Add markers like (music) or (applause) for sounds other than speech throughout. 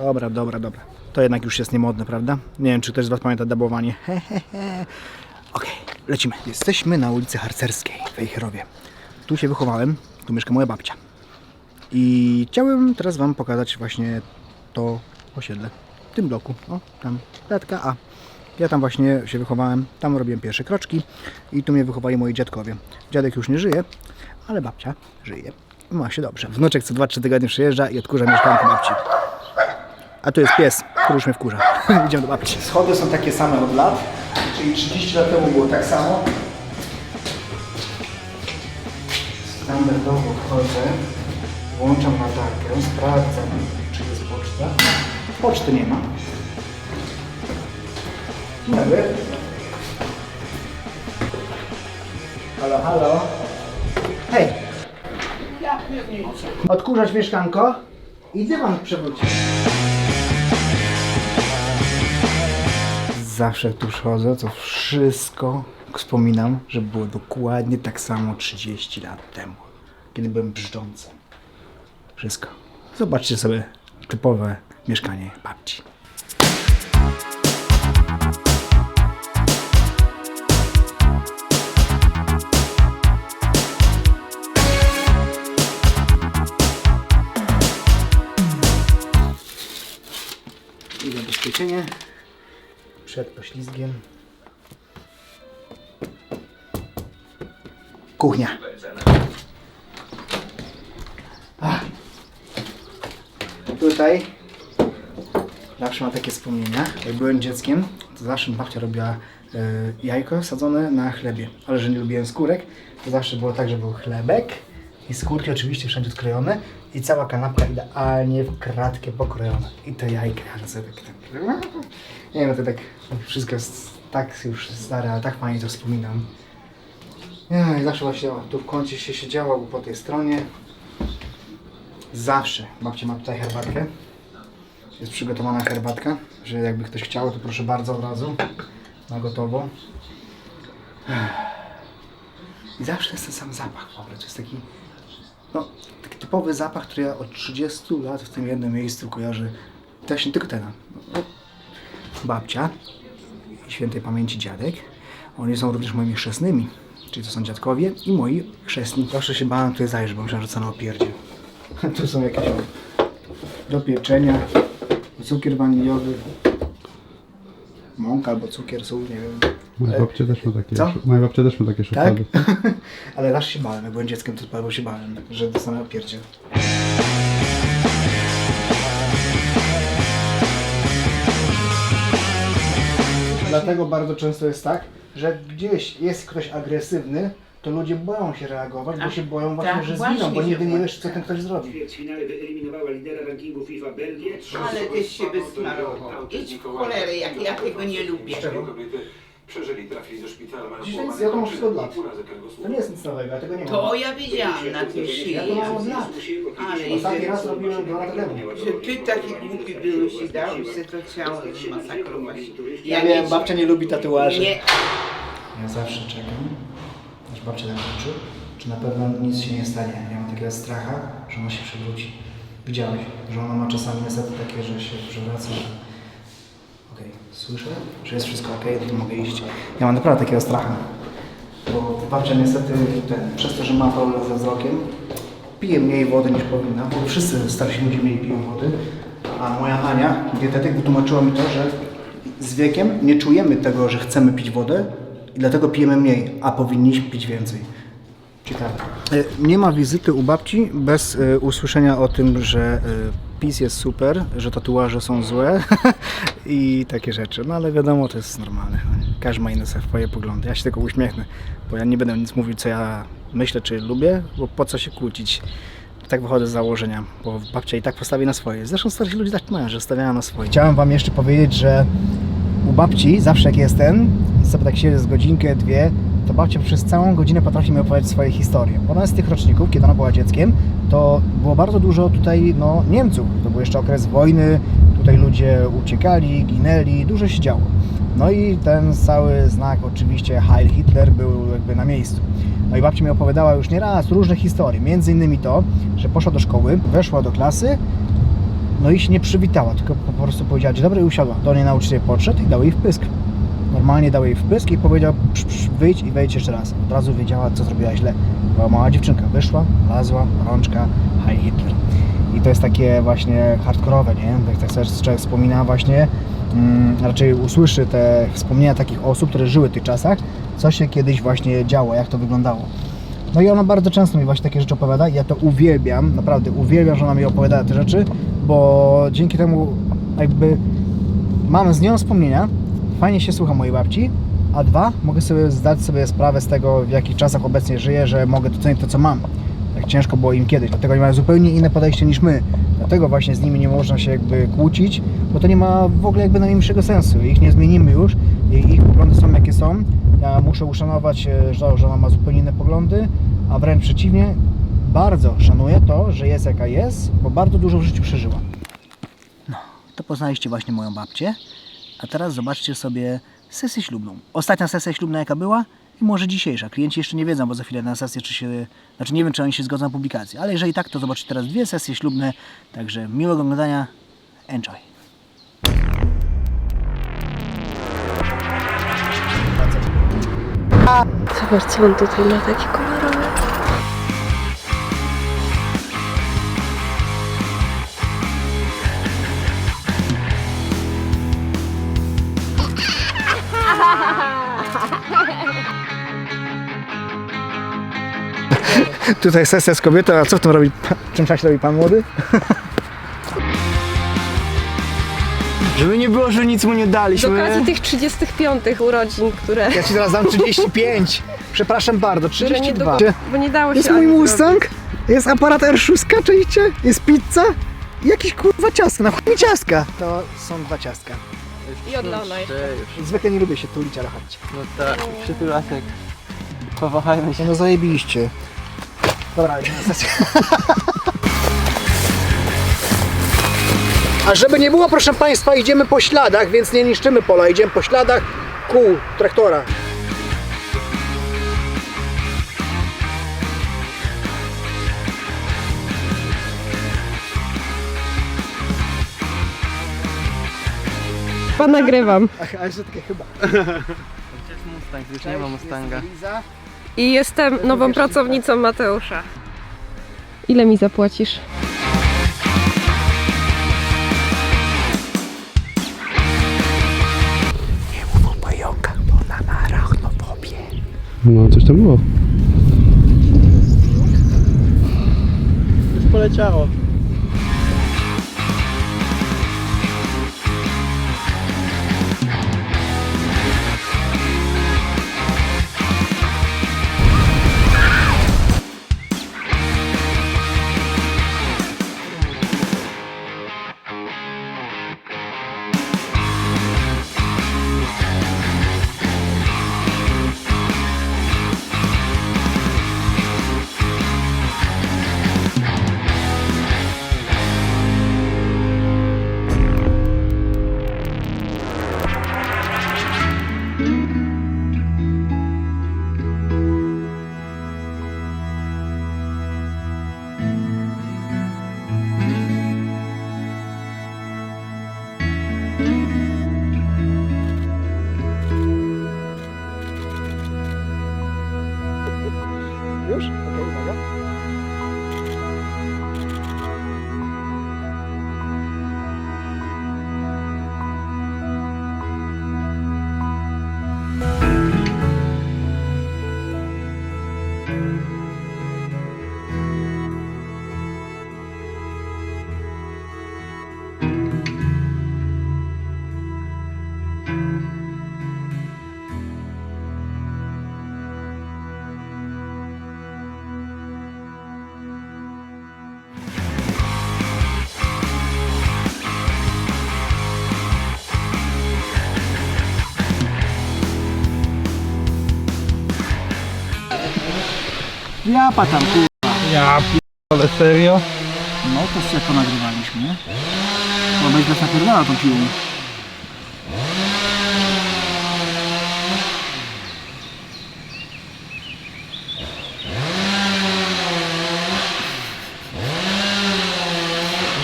dobra, dobra, dobra. To jednak już jest niemodne, prawda? Nie wiem, czy ktoś z Was pamięta dabowanie. Hehehe. Okej, lecimy. Jesteśmy na ulicy Harcerskiej w Wejherowie. Tu się wychowałem, tu mieszka moja babcia. I chciałem teraz Wam pokazać właśnie to osiedle. W tym bloku. O, tam klatka A. Ja tam właśnie się wychowałem, tam robiłem pierwsze kroczki i tu mnie wychowali moi dziadkowie. Dziadek już nie żyje, ale babcia żyje. Ma się dobrze. Wnuczek co 2-3 tygodnie przyjeżdża i odkurza mieszkankę babci. A tu jest pies, który już mnie wkurza. (laughs) Idziemy do babci. Schody są takie same od lat, czyli 30 lat temu było tak samo. Standardowo wchodzę, włączam latarkę, sprawdzam, czy jest poczta. Poczty nie ma. Dzień dobry. Halo, halo. Hej. Odkurzać mieszkanko i dywan przewrócić. Zawsze tu przychodzę, to wszystko wspominam, że było dokładnie tak samo 30 lat temu, kiedy byłem brzdącem. Wszystko. Zobaczcie sobie typowe mieszkanie babci. I zabezpieczenie przed poślizgiem. Kuchnia. Tutaj zawsze mam takie wspomnienia. Jak byłem dzieckiem, to zawsze babcia robiła e, jajko sadzone na chlebie. Ale że nie lubiłem skórek, to zawsze było tak, że był chlebek i skórki oczywiście wszędzie odkrojone i cała kanapka idealnie w kratkę pokrojona. I to jajka, ale sobie tak, nie wiem, to tak wszystko jest tak już stare, ale tak fajnie to wspominam. Ja, zawsze właśnie tu w kącie się siedziało po tej stronie. Zawsze babcia ma tutaj herbatkę. Jest przygotowana herbatka, że jakby ktoś chciał, to proszę bardzo od razu na gotowo. I zawsze jest ten sam zapach ogóle. To jest taki, no, typowy zapach, który ja od 30 lat w tym jednym miejscu kojarzę. Też nie tylko ten. Babcia i świętej pamięci dziadek. Oni są również moimi chrzestnymi, czyli to są dziadkowie i moi chrzestni. Zawsze się bałem tutaj zajrzeć, bo myślałem, że na opierdzie. (laughs) tu są jakieś do pieczenia, cukier waniliowy, mąka albo cukier, sól, nie wiem. Moja babcia też ma takie, Co? moja babcia też ma takie Tak? szuflady. (laughs) Ale zawsze się bałem, jak byłem dzieckiem, to bardzo się bałem, że dostanę opierdzie. Dlatego bardzo często jest tak, że gdzieś jest ktoś agresywny, to ludzie boją się reagować, bo się boją właśnie, tak, że właśnie zginą, bo się nigdy nie boją, wiesz, co ten ktoś zrobi. ćwierćfinale wyeliminowała lidera rankingu FIFA Belgię. Ale tyś się wysmarował. Idź w cholerę, jak ja tego nie lubię. kobiety przeżyli, trafili do szpitala, mają Dzisiaj połamane ja to mam oczy 100 lat. i urazę kręgosłupa. To nie jest nic nowego, ja tego nie mam. To ja wiedziałam na tej szyi, Ja to mam od lat. ale Ostatni raz robiłem dwa lata temu. że ty taki głupi byłeś i dałeś sobie to ciało masakrować. Ja wiem, babcia nie lubi tatuaży. Nie, Ja zawsze czekam, aż babcia zakończy, czy na pewno nic się nie stanie. Ja mam takiego stracha, że ona się przewróci. Widziałeś, że ona ma czasami niestety takie, że się przewraca. Okej, słyszę, że jest wszystko ok, to mogę iść. Ja mam naprawdę takiego stracha, bo babcia niestety ten, przez to, że ma problem ze wzrokiem, pije mniej wody niż powinna, bo wszyscy starsi ludzie mniej piją wody, a moja Ania, dietetyk, wytłumaczyła mi to, że z wiekiem nie czujemy tego, że chcemy pić wodę i dlatego pijemy mniej, a powinniśmy pić więcej. E, Nie ma wizyty u babci bez e, usłyszenia o tym, że e, PiS jest super, że tatuaże są złe (laughs) i takie rzeczy. No ale wiadomo, to jest normalne. Każdy ma inne swoje poglądy. Ja się tylko uśmiechnę, bo ja nie będę nic mówić, co ja myślę, czy lubię, bo po co się kłócić. Tak wychodzę z założenia, bo babcia i tak postawi na swoje. Zresztą starsi ludzie tak mają, że stawiają na swoje. Chciałem Wam jeszcze powiedzieć, że u babci zawsze jak jest ten, sobie tak siedzę z godzinkę, dwie, to babcia przez całą godzinę potrafi mi opowiedzieć swoje historie. Ona z tych roczników, kiedy ona była dzieckiem, to było bardzo dużo tutaj no, Niemców. To był jeszcze okres wojny, tutaj ludzie uciekali, ginęli, dużo się działo. No i ten cały znak oczywiście Heil Hitler był jakby na miejscu. No i babcia mi opowiadała już nie raz różne historie, między innymi to, że poszła do szkoły, weszła do klasy No i się nie przywitała, tylko po prostu powiedziała dzień dobry i usiadła. Do niej nauczyciel podszedł i dał jej wpysk. Normalnie dał jej wpysk i powiedział psz, psz, wyjdź i wejdź jeszcze raz. Od razu wiedziała, co zrobiła źle. Była mała dziewczynka, wyszła, lazła, rączka, Heil Hitler. I to jest takie właśnie hardkorowe, nie? Tak, tak człowiek wspomina właśnie, mm, raczej usłyszy te wspomnienia takich osób, które żyły w tych czasach, co się kiedyś właśnie działo, jak to wyglądało. No i ona bardzo często mi właśnie takie rzeczy opowiada i ja to uwielbiam, naprawdę uwielbiam, że ona mi opowiada te rzeczy, bo dzięki temu jakby mam z nią wspomnienia, fajnie się słucha mojej babci, a dwa, mogę sobie zdać sobie sprawę z tego, w jakich czasach obecnie żyję, że mogę docenić to, co mam. Jak ciężko było im kiedyś, dlatego oni mają zupełnie inne podejście niż my. Dlatego właśnie z nimi nie można się jakby kłócić, bo to nie ma w ogóle jakby najmniejszego sensu. Ich nie zmienimy już, ich poglądy są jakie są. Ja muszę uszanować, e, że ona ma zupełnie inne poglądy, a wręcz przeciwnie, bardzo szanuję to, że jest jaka jest, bo bardzo dużo w życiu przeżyła. No, to poznaliście właśnie moją babcię, a teraz zobaczcie sobie sesję ślubną. Ostatnia sesja ślubna jaka była i może dzisiejsza. Klienci jeszcze nie wiedzą, bo za chwilę na sesję, czy się, znaczy nie wiem, czy oni się zgodzą na publikację, ale jeżeli tak, to zobaczcie teraz dwie sesje ślubne, także miłego oglądania, enjoy. Zobacz, co on tutaj ma takie kolorowe. (laughs) Tutaj sesja z kobietą, a co w tym robi, w czym czasie robi pan młody? (laughs) Żeby nie było, że nic mu nie Z daliśmy. okazji tych 35 urodzin, które, Ja ci teraz dam (laughs) 35. Przepraszam bardzo, które nie 32. do... bo nie dało się Jest mój ani Mustang, jest aparat R6, czujcie, jest pizza i jakiś kurwa ciastka, na chuj mi ciastka. To są dwa ciastka. I odlana jeszcze. Zwykle nie lubię się tulić, ale chodźcie. No tak, przytulasek. Powahajmy się. No zajebiście. Dobra, idziemy na sesję. A żeby nie było, proszę Państwa, idziemy po śladach, więc nie niszczymy pola, idziemy po śladach kół traktora. Chyba nagrywam. Ach, ale że takie chyba. Gdzie jest Mustang? Już nie ma Mustanga. Liza. I jestem nową pracownicą Mateusza. Ile mi zapłacisz? No, coś tam było. Już poleciało. Ja patam, kurwa. Ja ale serio? No to sobie ponagrywaliśmy, nie? Bo będzie nas napierdala tą piłą.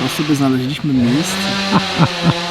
Po sobie znaleźliśmy miejsce.